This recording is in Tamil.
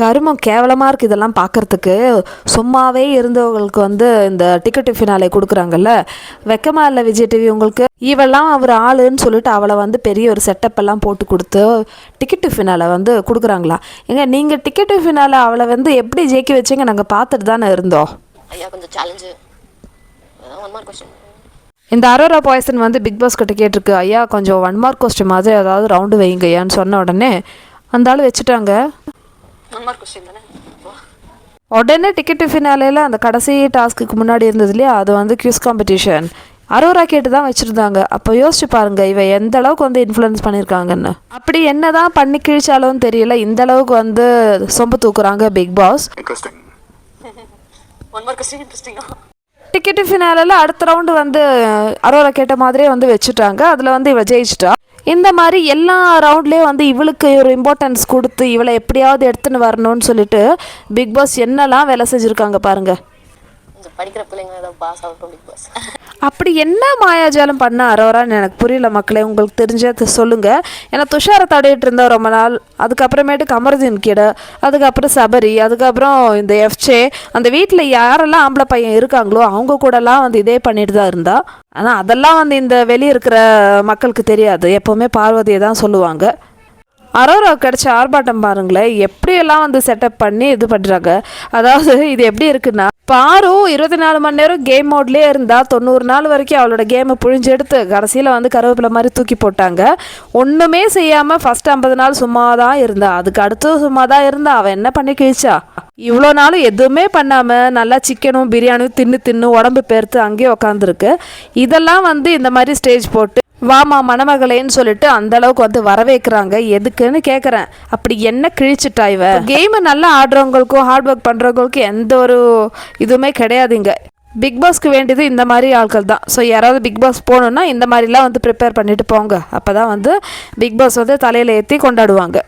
கருமம் கேவலமாக இருக்குது இதெல்லாம் பார்க்கறதுக்கு. சும்மாவே இருந்தவங்களுக்கு வந்து இந்த டிக்கெட் ஃபினாலே கொடுக்குறாங்கல்ல. வெக்கமா இல்லை விஜய் டிவி உங்களுக்கு? இவெல்லாம் அவர் ஆளுன்னு சொல்லிட்டு அவளை வந்து பெரிய ஒரு செட்டப் எல்லாம் போட்டு கொடுத்து டிக்கெட்டு ஃபினாலை வந்து கொடுக்குறாங்களா? ஏங்க நீங்கள் டிக்கெட்டு ஃபினாலை அவளை வந்து எப்படி ஜெயிக்க வச்சீங்க? நாங்கள் பார்த்துட்டு தானே இருந்தோம். ஐயா கொஞ்சம் சேலஞ்சு இந்த அரோரா பாய்சன் வந்து பிக் பாஸ் கிட்ட கேட்டிருக்கு. ஐயா கொஞ்சம் ஒன் மார்க் கொஸ்டின் மாதிரி ஏதாவது ரவுண்டு வைங்க ஐயான்னு சொன்ன உடனே அந்த ஆள் வச்சுட்டாங்க. மார்க் கொஸ்டின் தானே. உடனே டிக்கெட் ஃபினாலேல அந்த கடைசி டாஸ்க்குக்கு முன்னாடி இருந்தது இல்லையா? அது வந்து கியூஸ் காம்படிஷன் அரோரா கேட்டு தான் வச்சுருந்தாங்க. அப்போ யோசிச்சு பாருங்க இவ எந்த அளவுக்கு வந்து இன்ஃப்ளூயன்ஸ் பண்ணியிருக்காங்கன்னு அப்படி என்னதான் பண்ணி கிழிச்சாலும் தெரியல. இந்த அளவுக்கு வந்து சொம்பு தூக்குறாங்க Bigg Boss Interesting. One mark question இன்ட்ரெஸ்டிங்கா டிக்கெட் ஃபினாலில் அடுத்த ரவுண்டு வந்து அரோரா கேட்ட மாதிரியே வந்து வச்சுட்டாங்க. அதில் வந்து இவ ஜெயிச்சிட்டா. இந்த மாதிரி எல்லா ரவுண்ட்லேயும் வந்து இவளுக்கு ஒரு இம்பார்ட்டன்ஸ் கொடுத்து இவளை எப்படியாவது எடுத்துன்னு வரணும்னு சொல்லிட்டு பிக் பாஸ் என்னெல்லாம் வேலை செஞ்சுருக்காங்க பாருங்கள் கொஞ்சம் படிக்கிற பிள்ளைங்க ஏதாவது பாஸ் ஆகட்டும் பிக் பாஸ் அப்படி என்ன மாயாஜாலம் பண்ண அரோரான்னு எனக்கு புரியல மக்களே உங்களுக்கு தெரிஞ்சதை சொல்லுங்க. ஏன்னா துஷாரை தடையிட்டு இருந்தா ரொம்ப நாள் அதுக்கப்புறமேட்டு கமருதீன் கிட அதுக்கப்புறம் சபரி அதுக்கப்புறம் இந்த எஃப்சே அந்த வீட்டில் யாரெல்லாம் ஆம்பளை பையன் இருக்காங்களோ அவங்க கூடலாம் வந்து இதே பண்ணிட்டு தான் இருந்தா. ஆனால் அதெல்லாம் வந்து இந்த வெளியே இருக்கிற மக்களுக்கு தெரியாது. எப்போவுமே பார்வதியை தான் சொல்லுவாங்க. அரோரா கிடச்ச ஆர்ப்பாட்டம் பாருங்களேன் எப்படியெல்லாம் வந்து செட்டப் பண்ணி இது பண்ணுறாங்க அதாவது இது எப்படி இருக்குன்னா பாரு இருபத்தி நாலு மணி நேரம் கேம் மோட்லேயே இருந்தா தொண்ணூறு நாள் வரைக்கும் அவளோட கேமை புழிஞ்செடுத்து கடைசியில் வந்து கருவேப்பிலை மாதிரி தூக்கி போட்டாங்க. ஒன்றுமே செய்யாமல் ஃபஸ்ட் ஐம்பது நாள் சும்மா தான் இருந்தா. அதுக்கு அடுத்து சும்மா தான் இருந்தா. அவன் என்ன பண்ணி கிழிச்சா? இவ்வளோ நாளும் எதுவுமே பண்ணாமல் நல்லா சிக்கனும் பிரியாணியும் தின்னு தின்னு உடம்பு பெருத்து அங்கேயே உக்காந்துருக்கு. இதெல்லாம் வந்து இந்த மாதிரி ஸ்டேஜ் போட்டு வாமா மணமகளேன்னு சொல்லிட்டு அந்த அளவுக்கு வந்து வரவேற்கிறாங்க. எதுக்குன்னு கேட்குறேன் அப்படி என்ன கிழிச்சிட்டா இவ? கேமை நல்லா ஆடுறவங்களுக்கும் ஹார்ட் ஒர்க் பண்ணுறவங்களுக்கும் எந்த ஒரு இதுவுமே கிடையாதுங்க பிக் பாஸ்க்கு வேண்டியது இந்த மாதிரி ஆட்கள் தான். ஸோ யாராவது பிக் பாஸ் போகணுன்னா இந்த மாதிரிலாம் வந்து ப்ரிப்பேர் பண்ணிட்டு போங்க. அப்போ தான் வந்து பிக் பாஸ் வந்து தலையில் ஏற்றி கொண்டாடுவாங்க.